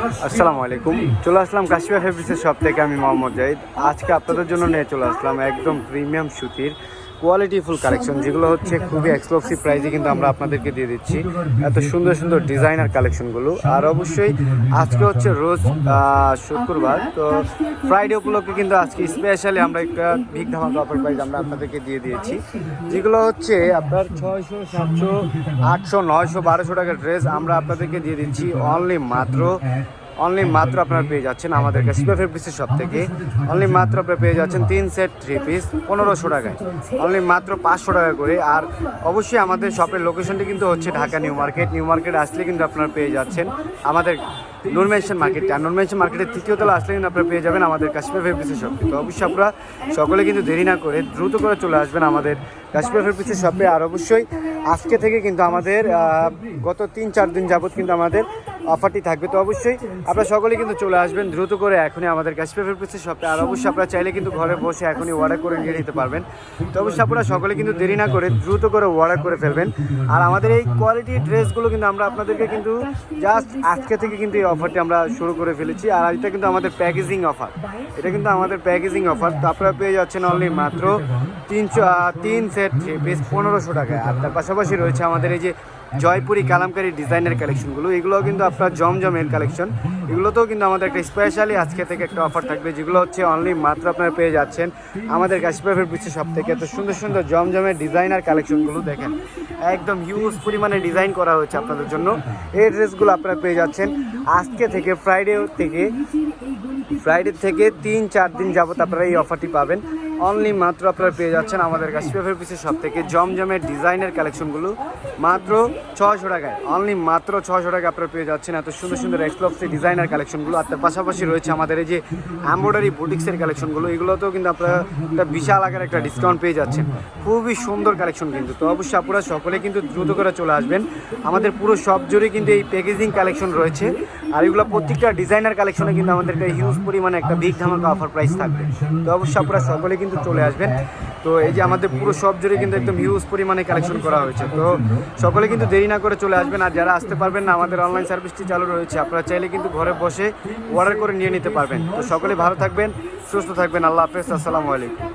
আসসালামু আলাইকুম। চলে আসলাম কাশিয়া ফেব্রিক্সের সব থেকে, আমি মোহাম্মদ জাহিদ। আজকে আপনাদের জন্য নিয়ে চলে আসলাম একদম প্রিমিয়াম সুতির কোয়ালিটিফুল কালেকশন যেগুলো হচ্ছে খুবই এক্সক্লুসিভ প্রাইসে কিন্তু আমরা আপনাদেরকে দিয়ে দিচ্ছি। এত সুন্দর সুন্দর ডিজাইনার কালেকশনগুলো আর অবশ্যই আজকে হচ্ছে রোজ শুক্রবার তো ফ্রাইডে উপলক্ষে কিন্তু আজকে স্পেশালি আমরা একটা বিগ ধামাকা অফার প্রাইস আমরা আপনাদেরকে দিয়ে দিয়েছি। যেগুলো হচ্ছে আপনার ছয়শো সাতশো আটশো নয়শো বারোশো টাকার ড্রেস আমরা আপনাদেরকে দিয়ে দিচ্ছি অনলি মাত্র অনলি মাত্র আপনারা পেয়ে যাচ্ছেন আমাদের কাছে সিপা ফেব্রিক্সের শপ থেকে। অনলি মাত্র আপনারা পেয়ে যাচ্ছেন তিন সেট থ্রি পিস পনেরোশো টাকায়। অনলি মাত্র পাঁচশো টাকা করে। আর অবশ্যই আমাদের শপের লোকেশনটি কিন্তু হচ্ছে Dhaka new market. New market আসলে কিন্তু আপনারা পেয়ে যাচ্ছেন আমাদের নুরমেনশন মার্কেট আর নুরমেনশন মার্কেটের তৃতীয় তলা আসলে কিন্তু আপনারা পেয়ে যাবেন আমাদের কাশ্মীর ফেব্রিক্সের শপে তো অবশ্যই আপনারা সকলে কিন্তু দেরি না করে দ্রুত করে চলে আসবেন আমাদের কাশ্মীর ফেব্রিক্সের শপে আর অবশ্যই আজকে থেকে কিন্তু আমাদের গত তিন চার দিন যাবত কিন্তু আমাদের অফারটি থাকবে, তো অবশ্যই আপনারা সকলে কিন্তু চলে আসবেন, দ্রুত করে এখনই আমাদের কাশ্মীর ফেব্রিক্সের শপে আর অবশ্যই আপনারা চাইলে কিন্তু ঘরে বসে এখনই অর্ডার করে নিয়ে নিতে পারবেন। তো অবশ্যই আপনারা সকলে কিন্তু দেরি না করে দ্রুত করে অর্ডার করে ফেলবেন। আর আমাদের এই কোয়ালিটি ড্রেসগুলো কিন্তু আমরা আপনাদেরকে কিন্তু জাস্ট আজকে থেকে কিন্তু এই অফারটি আমরা শুরু করে ফেলেছি। আর এটা কিন্তু আমাদের প্যাকেজিং অফার এটা কিন্তু আমাদের প্যাকেজিং অফার তো আপনারা পেয়ে যাচ্ছেন অনলি মাত্র তিনশো তিন সেট থ্রি পিস পনেরোশো টাকায়। আর তার পাশাপাশি রয়েছে আমাদের এই যে জয়পুরি কালামকারী ডিজাইনের কালেকশনগুলো। এগুলো কিন্তু আপনার জমজমের কালেকশন। এগুলোতেও কিন্তু আমাদের একটা স্পেশালি আজকে থেকে একটা অফার থাকবে, যেগুলো হচ্ছে অনলি মাত্র আপনারা পেয়ে যাচ্ছেন। আমাদের কাশ্মীরের পিছিয়ে সব থেকে এত সুন্দর সুন্দর জমজমের ডিজাইনার কালেকশনগুলো দেখেন। একদম হিউজ পরিমাণে ডিজাইন করা হয়েছে আপনাদের জন্য। এই ড্রেসগুলো আপনারা পেয়ে যাচ্ছেন। আজকে থেকে ফ্রাইডে থেকে ফ্রাইডে থেকে তিন চার দিন যাবত আপনারা এই অফারটি পাবেন। অনলি মাত্র আপনারা পেয়ে যাচ্ছেন আমাদের কাছে কাশ্মীর পিসের সব থেকে জমজমের ডিজাইনের কালেকশনগুলো মাত্র ছশো টাকায় অনলি মাত্র ছশো টাকা আপনারা পেয়ে যাচ্ছেন এত সুন্দর সুন্দর এক্সপ্লোসি ডিজাইনার কালেকশনগুলো আর তার পাশাপাশি রয়েছে আমাদের এই যে এম্ব্রয়ডারি বুটিক্সের কালেকশনগুলো এগুলোতেও কিন্তু আপনারা একটা বিশাল আকার একটা ডিসকাউন্ট পেয়ে যাচ্ছেন। খুবই সুন্দর কালেকশন কিন্তু। তো অবশ্যই আপনারা সকলে কিন্তু দ্রুত করে চলে আসবেন। আমাদের পুরো সব জুড়ে কিন্তু এই প্যাকেজিং কালেকশন রয়েছে। আর এগুলো প্রত্যেকটা ডিজাইনার কালেকশনে কিন্তু আমাদের একটা হিউজ পরিমাণে একটা বিগ ধামাকা অফার প্রাইস থাকবে। তো অবশ্যই আপনারা সকলে কিন্তু চলে আসবেন। তো এই যে আমাদের পুরো সব জুড়ে কিন্তু একদম হিউজ পরিমাণে কালেকশন করা হয়েছে। তো সকলে কিন্তু দেরি না করে চলে আসবেন আর যারা আসতে পারবেন না, আমাদের অনলাইন সার্ভিসটি চালু রয়েছে। আপনারা চাইলে কিন্তু ঘরে বসে অর্ডার করে নিয়ে নিতে পারবেন। তো সকলে ভালো থাকবেন, সুস্থ থাকবেন। আল্লাহ হাফেজ, আসসালামু আলাইকুম।